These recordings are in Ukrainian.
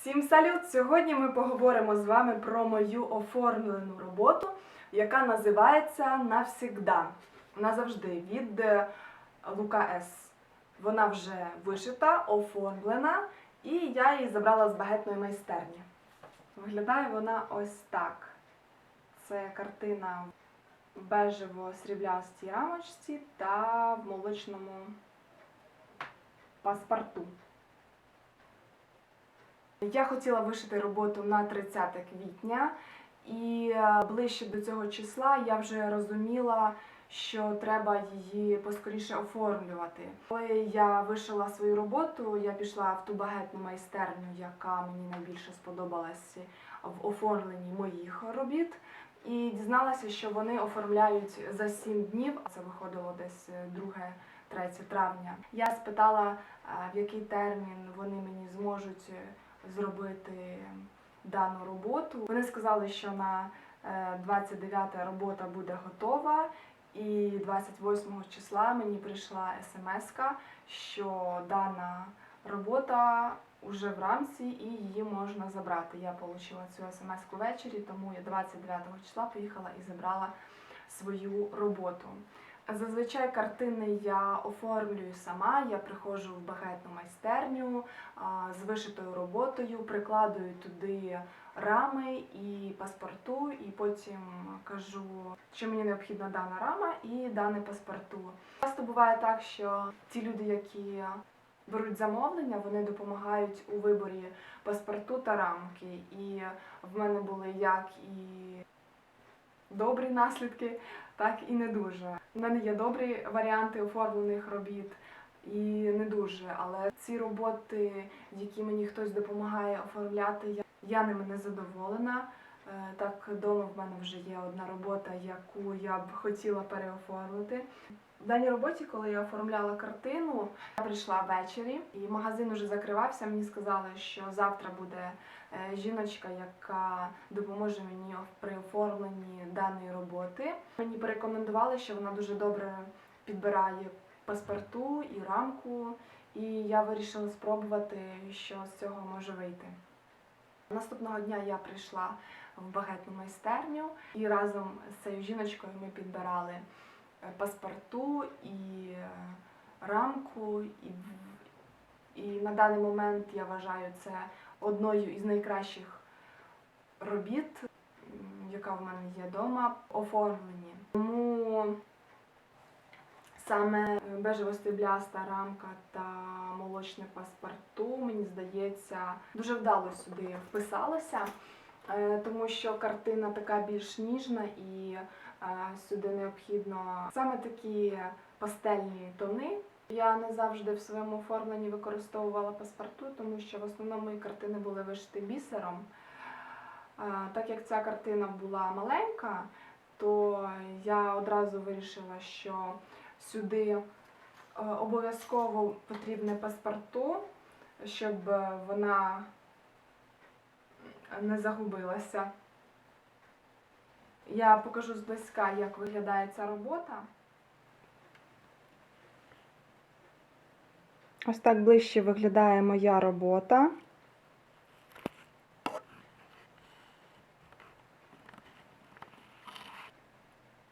Всім салют! Сьогодні ми поговоримо з вами про мою оформлену роботу, яка називається Навсігда. Назавжди від е, Лука С. Вона вже вишита, оформлена, і я її забрала з багетної майстерні. Виглядає вона ось так. Це картина в бежево-сріблястій рамочці та в молочному паспорту. Я хотіла вишити роботу на 30 квітня, і е, ближче до цього числа я вже розуміла, що треба її поскоріше оформлювати. Коли я вишила свою роботу, я пішла в ту багетну майстерню, яка мені найбільше сподобалась в оформленні моїх робіт. І дізналася, що вони оформляють за 7 днів. Це виходило десь 2-3 травня. Я спитала, е, в який термін вони мені зможуть е, зробити дану роботу. Вони сказали, що на е, 29 робота буде готова, і 28 числа мені прийшла смс, що дана робота вже в рамці і її можна забрати. Я отримала цю смс ввечері, тому я 29 числа поїхала і забрала свою роботу. Зазвичай картини я оформлюю сама. Я приходжу в багетну майстерню з вишитою роботою, прикладую туди рами і паспорту, і потім кажу, що мені необхідна дана рама і дане паспорту. Часто буває так, що ті люди, які беруть замовлення, вони допомагають у виборі паспорту та рамки. І в мене були як і добрі наслідки, так і не дуже. У мене є добрі варіанти оформлених робіт і не дуже. Але ці роботи, які мені хтось допомагає оформляти, я, ними не задоволена. Е, Так, вдома в мене вже є одна робота, яку я б хотіла переоформити. В даній роботі, коли я оформляла картину, я прийшла ввечері, і магазин вже закривався. Мені сказали, що завтра буде е, жіночка, яка допоможе мені при оформленні даної роботи. Мені порекомендували, що вона дуже добре підбирає паспорту і рамку, і я вирішила спробувати, що з цього може вийти. Наступного дня я прийшла в багетну майстерню і разом з цією жіночкою ми підбирали паспорту і е, рамку. І, і на даний момент я вважаю це одною із найкращих робіт, яка в мене є вдома, оформлені. Тому саме бежево-стебляста рамка та молочне паспорту, мені здається, дуже вдало сюди вписалося, е, тому що картина така більш ніжна і е, сюди необхідно саме такі пастельні тони. Я не завжди в своєму оформленні використовувала паспорту, тому що в основному мої картини були вишиті бісером. Так як ця картина була маленька, то я одразу вирішила, що сюди е, обов'язково потрібне паспорту, щоб вона не загубилася. Я покажу зблизька, як виглядає ця робота. Ось так ближче виглядає моя робота.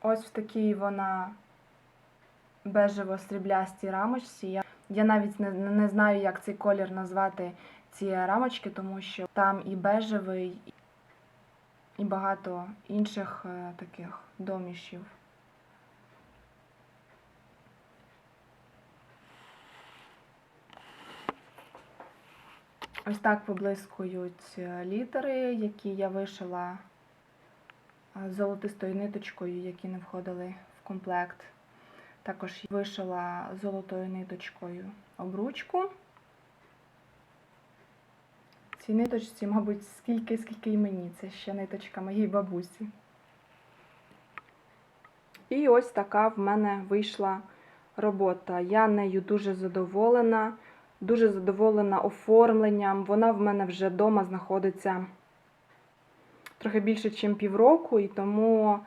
Ось в такій вона бежево-сріблястій рамочці. Я, навіть не, не знаю, як цей колір назвати ці рамочки, тому що там і бежевий, і багато інших е, таких домішів. Ось так поблискують е, літери, які я вишила е, золотистою ниточкою, які не входили в комплект. Також вишила золотою ниточкою обручку. Цій ниточці, мабуть, скільки, скільки і мені. Це ще ниточка моїй бабусі. І ось така в мене вийшла робота. Я нею дуже задоволена, дуже задоволена оформленням. Вона в мене вже вдома знаходиться трохи більше, ніж півроку, і тому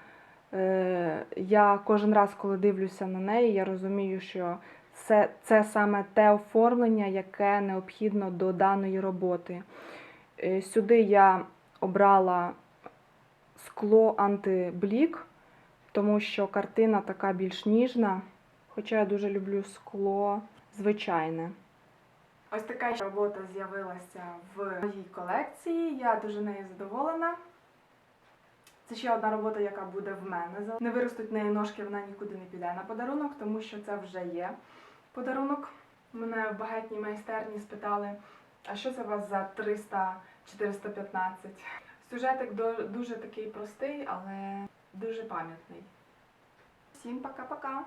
е, я кожен раз, коли дивлюся на неї, я розумію, що це, це саме те оформлення, яке необхідно до даної роботи. Е, Сюди я обрала скло антиблік, тому що картина така більш ніжна. Хоча я дуже люблю скло звичайне. Ось така робота з'явилася в моїй колекції. Я дуже нею задоволена. Це ще одна робота, яка буде в мене. Не виростуть неї ножки, вона нікуди не піде на подарунок, тому що це вже є подарунок. Мене в багатній майстерні спитали, а що це у вас за 300-415? Сюжетик дуже такий простий, але дуже пам'ятний. Всім пока-пока!